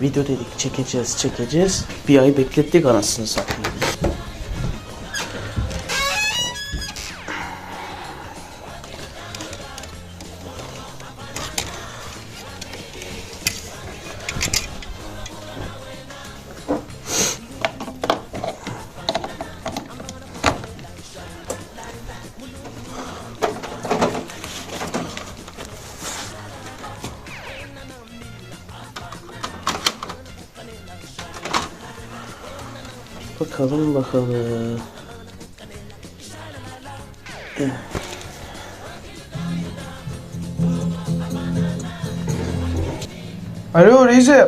Video dedik çekeceğiz çekeceğiz. Bir ay beklettik anasını satayım. Bakalım bakalım. Alo Reizi.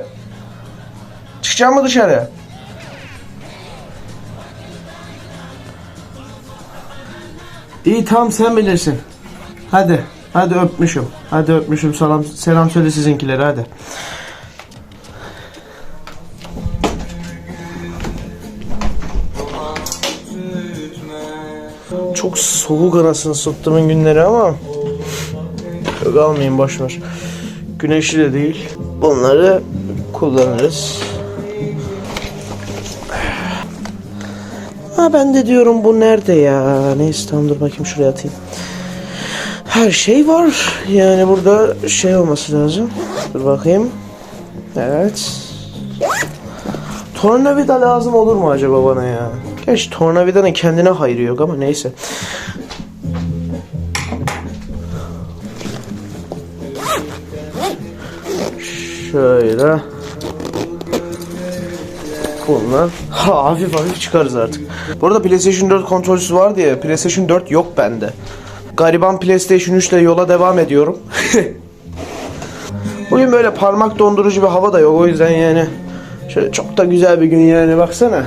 Çıkacak mı dışarı? İyi tamam sen bilirsin. Hadi. Hadi öpmüşüm. Hadi öpmüşüm. Selam, selam söyle sizinkilere hadi. Çok soğuk anasını sattuğumun günleri ama Yok almayayım boşver. Güneşli de değil. Bunları kullanırız. Ha ben de diyorum bu nerede ya? Neyse tamam dur bakayım şuraya atayım. Her şey var. Yani burada şey olması lazım. Dur bakayım. Evet. Tornavida lazım olur mu acaba bana ya? Gerçi tornavidanın kendine hayrı yok ama neyse. Şöyle. Bunlar ha, hafif hafif çıkarız artık. Bu arada PlayStation 4 kontrolcüsü var diye PlayStation 4 yok bende. Gariban PlayStation 3 ile yola devam ediyorum. Bugün böyle parmak dondurucu bir hava da yok o yüzden yani şöyle çok da güzel bir gün yani baksana.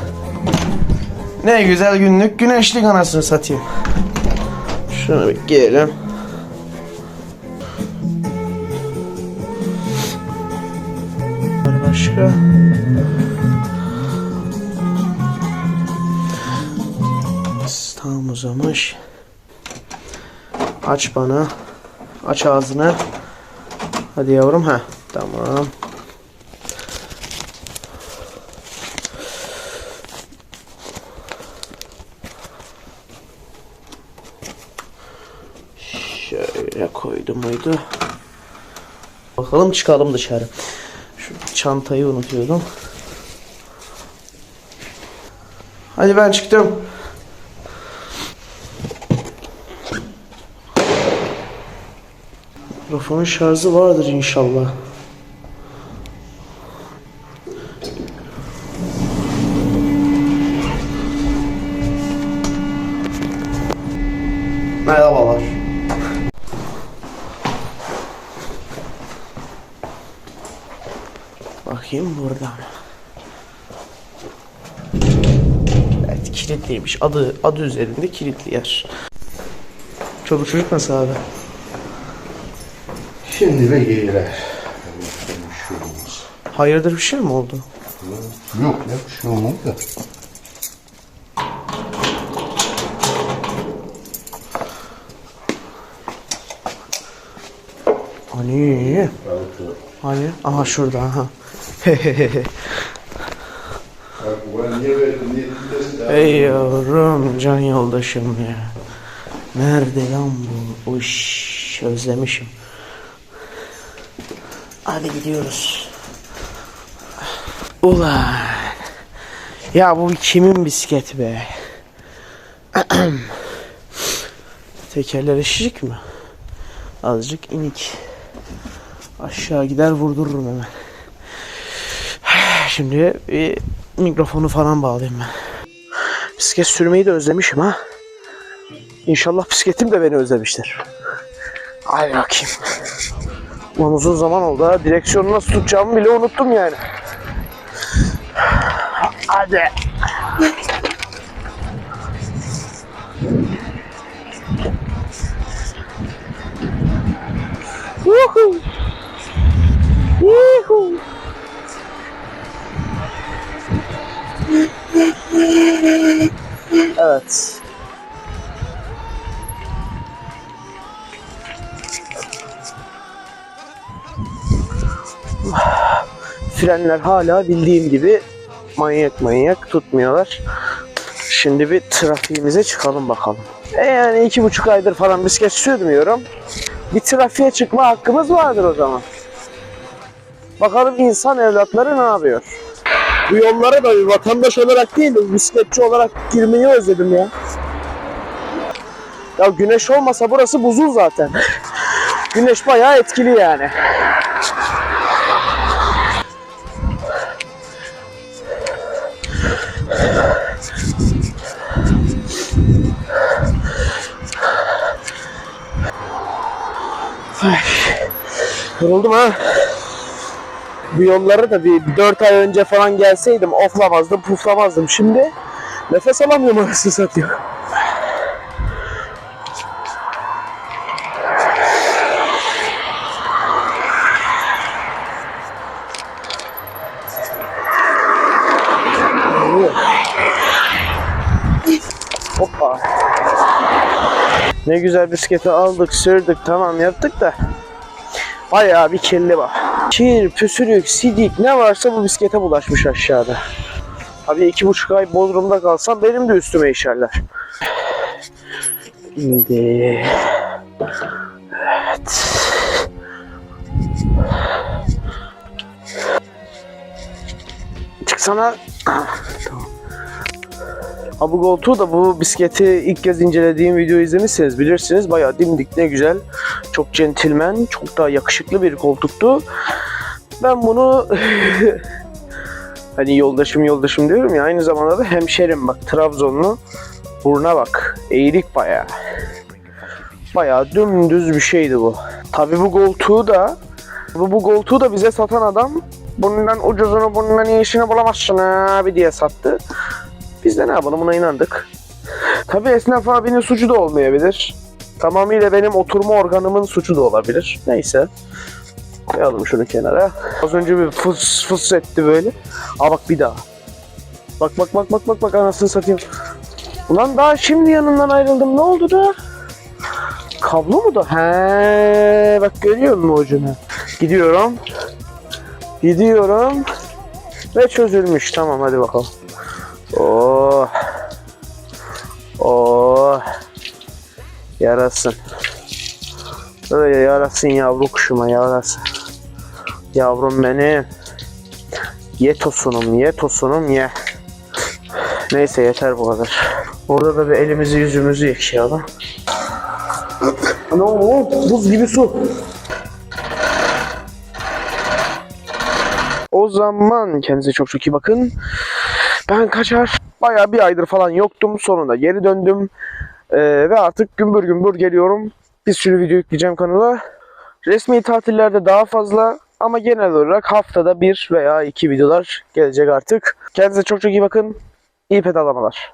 Ne güzel günlük güneşlik anasını satayım. Şunu bir giyelim. Başka. Tamam uzamış. Aç bana. Aç ağzını. Hadi yavrum ha. Tamam. Koydum muydu? Bakalım çıkalım dışarı. Şu çantayı unutuyordum. Hadi ben çıktım. Mikrofonun şarjı vardır inşallah. Bakayım burada mı? Evet kilitliymiş. Adı adı üzerinde kilitli yer. Çoluk çocuk nasıl abi? Şimdi şey olmaz. Hayırdır bir şey mi oldu? Yok ya bir şey olmaz da. Hani? Hani? Aha şurada aha. Ey yavrum can yoldaşım ya. Nerede lan bu? Uş özlemişim. Hadi gidiyoruz. Ulan. Ya bu kimin bisikleti be? Tekerleri şişik mi? Azıcık inik. Aşağı gider vurdururum hemen. Şimdi bir mikrofonu falan bağlayayım ben. Bisiklet sürmeyi de özlemişim ha. İnşallah bisikletim de beni özlemiştir. Hadi bakayım. Ulan uzun zaman oldu ha. Direksiyonu nasıl tutacağımı bile unuttum yani. Hadi. Evet. Frenler hala bildiğim gibi manyak manyak tutmuyorlar. Şimdi bir trafiğimize çıkalım bakalım. E yani iki buçuk aydır falan bisiklet sürmüyorum. Bir trafiğe çıkma hakkımız vardır o zaman. Bakalım insan evlatları ne yapıyor? Bu yollara da vatandaş olarak değil de bisikletçi olarak girmeyi özledim ya. Ya güneş olmasa burası buzul zaten. Güneş bayağı etkili yani. Ay, Yoruldum ha. Bu yollara da bir 4 ay önce falan gelseydim oflamazdım, puflamazdım. Şimdi nefes alamıyorum arasını satıyor. Hoppa. Ne güzel bisikleti aldık, sürdük, tamam yaptık da bayağı bir kirli var. Kir, püsürük, sidik ne varsa bu bisiklete bulaşmış aşağıda. Abi iki buçuk ay Bodrum'da kalsam benim de üstüme işerler. Şimdi... Evet. Çıksana. Koltuğu da bu bisikleti ilk kez incelediğim videoyu izlemişseniz bilirsiniz. Bayağı dimdik ne güzel. Çok centilmen, çok daha yakışıklı bir koltuktu. Ben bunu hani yoldaşım yoldaşım diyorum ya aynı zamanda da hemşerim bak Trabzonlu. Buruna bak. Eğrik bayağı. Bayağı dümdüz bir şeydi bu. Tabi bu koltuğu da bu, bu koltuğu da bize satan adam bundan ucuzunu bundan iyisini bulamazsın abi diye sattı. Biz de ne yapalım buna inandık. Tabi esnaf abinin suçu da olmayabilir. Tamamıyla benim oturma organımın suçu da olabilir. Neyse. Koyalım şunu kenara. Az önce bir fıs fıs etti böyle. Aa bak bir daha. Bak bak bak bak bak bak anasını satayım. Ulan daha şimdi yanından ayrıldım. Ne oldu da? Kablo mu da? He, bak görüyor musun ucunu? Gidiyorum. Gidiyorum. Ve çözülmüş. Tamam hadi bakalım. Oh. Oh. Yarasın. Öyle yarasın yavru kuşuma yarasın. Yavrum benim. Ye tosunum ye tosunum ye. Neyse yeter bu kadar. Orada da bir elimizi yüzümüzü yıkayalım. Ana o buz gibi su. O zaman kendinize çok çok iyi bakın. Ben kaçar. Bayağı bir aydır falan yoktum. Sonunda geri döndüm. Ee, ve artık gümbür gümbür geliyorum. Bir sürü video yükleyeceğim kanala. Resmi tatillerde daha fazla ama genel olarak haftada bir veya iki videolar gelecek artık. Kendinize çok çok iyi bakın. İyi pedalamalar.